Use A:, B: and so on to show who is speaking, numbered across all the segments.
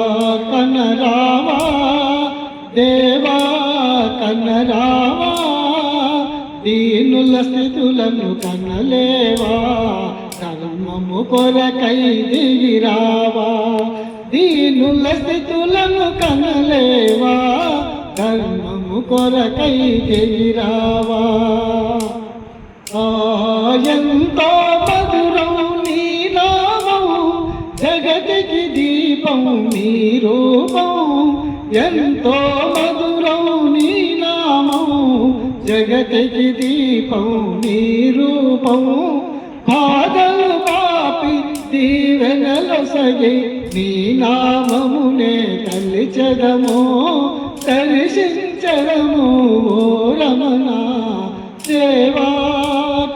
A: దేవా కనరావా దేవా కనరావా దీనుల స్థితులను కనలేవా ధర్మము కొరకై దిగిరావా దీనుల స్థితులను కనలేవా ధర్మము కొరకై దిగిరావా జగతికి దీపం నీ రూపం ఎంతో మధురం నీ నామం. జగతికి దీపం నీ రూపం. బాధలు పాపి దీవెనలొసగి నీ నామమునే తల్లిచదము దర్శించడము ఓ రమణ దేవా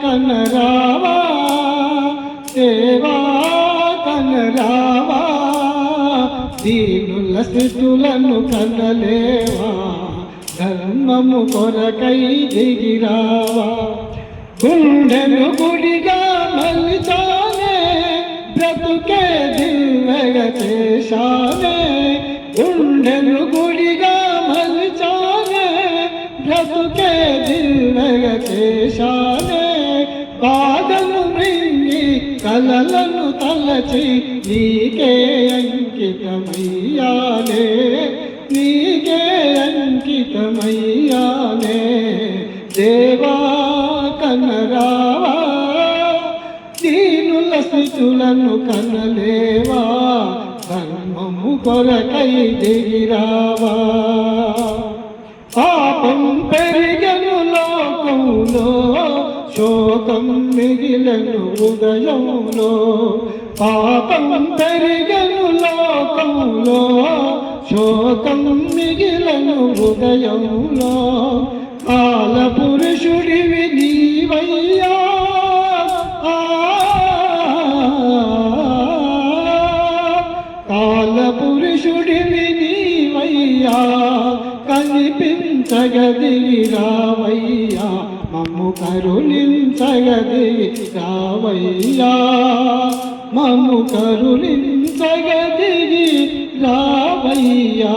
A: కనరావా దేవా. దీనుల స్థితులను కనలేవా ధర్మము కొరకై దిగిరావా? గుండెను గుడిగా మలిచానే బ్రతుకే దివ్వగ చేశానే. గుండెను గుడిగా మలిచానే బ్రతుకే దివ్వగ చేశానే. కలలను తలచి నీకే అంకితమయ్యానే నీకే అంకితమయ్యానే. దేవా కనరావా దీనుల స్థితులను కనలేవా ధర్మము కొరకై దిగిరావా. పాపం పెరిగను లోకంలో శోకం మిగిలను ఉదయంలో పాపం పెరిగను లోకంలో. శోకం మిగిలను ఉదయంలో కాల పురుషుడివి నీవయ్యా. ఆ, నీవయ్యా కనిపించగది రావయ్యా మమ్ము కరుణించగది రావయ్యా. మమ్ము కరుణించగది రావయ్యా.